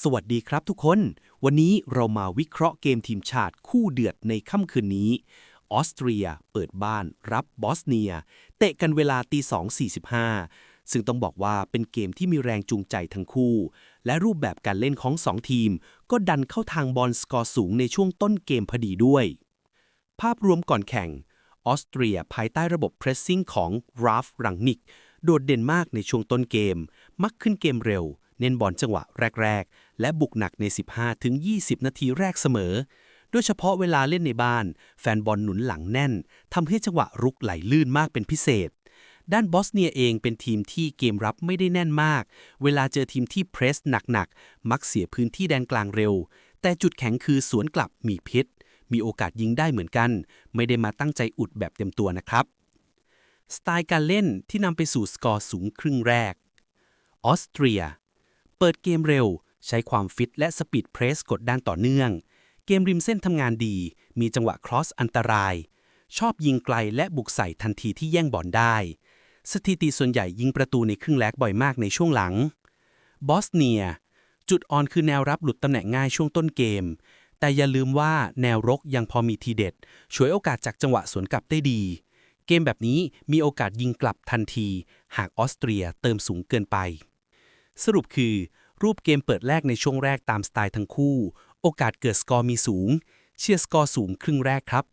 สวัสดีครับทุกคน วันนี้เรามาวิเคราะห์เกมทีมชาติคู่เดือดในค่ำคืนนี้ ออสเตรียเปิดบ้านรับบอสเนีย เตะกันเวลาตี2.45 ซึ่งต้องบอกว่าเป็นเกมที่มีแรงจูงใจทั้งคู่ และรูปแบบการเล่นของสองทีม ก็ดันเข้าทางบอลสกอร์สูงในช่วงต้นเกมพอดีด้วย ภาพรวมก่อนแข่ง ออสเตรียภายใต้ระบบเพรสซิ่งของราฟรังนิก โดดเด่นมากในช่วงต้นเกม มักขึ้นเกมเร็ว เน้นบอลจังหวะแรกๆ และบุกหนักใน 15-20 นาทีแรกเสมอ โดยเฉพาะเวลาเล่นในบ้าน แฟนบอลหนุนหลังแน่นทำให้จังหวะรุกไหลลื่นมากเป็นพิเศษ ด้านบอสเนียเองเป็นทีมที่เกมรับไม่ได้แน่นมาก เวลาเจอทีมที่เพรสหนักๆ มักเสียพื้นที่แดนกลางเร็ว แต่จุดแข็งคือสวนกลับมีพิษ มีโอกาสยิงได้เหมือนกัน ไม่ได้มาตั้งใจอุดแบบเต็มตัวนะครับสไตล์การเล่นที่นำไปสู่สกอร์สูงครึ่งแรก ออสเตรีย เปิดเกมเร็ว ใช้ความฟิตและสปีดเพรสกดดันต่อเนื่อง เกมริมเส้นทำงานดี มีจังหวะครอสอันตราย ชอบยิงไกลและบุกใส่ทันทีที่แย่งบอลได้ สถิติส่วนใหญ่ยิงประตูในครึ่งแรกบ่อยมากในช่วงหลัง บอสเนีย จุดอ่อนคือแนวรับหลุดตำแหน่งง่ายช่วงต้นเกม แต่อย่าลืมว่าแนวรกยังพอมีทีเด็ดช่วยโอกาสจากจังหวะสวนกลับได้ดี เกมแบบนี้มีโอกาสยิงกลับทันที หากออสเตรียเติมสูงเกินไป สรุปคือ รูปเกมเปิดแรกในช่วงแรกตามสไตล์ทั้งคู่ โอกาสเกิดสกอร์มีสูง เชียร์สกอร์สูงครึ่งแรกครับ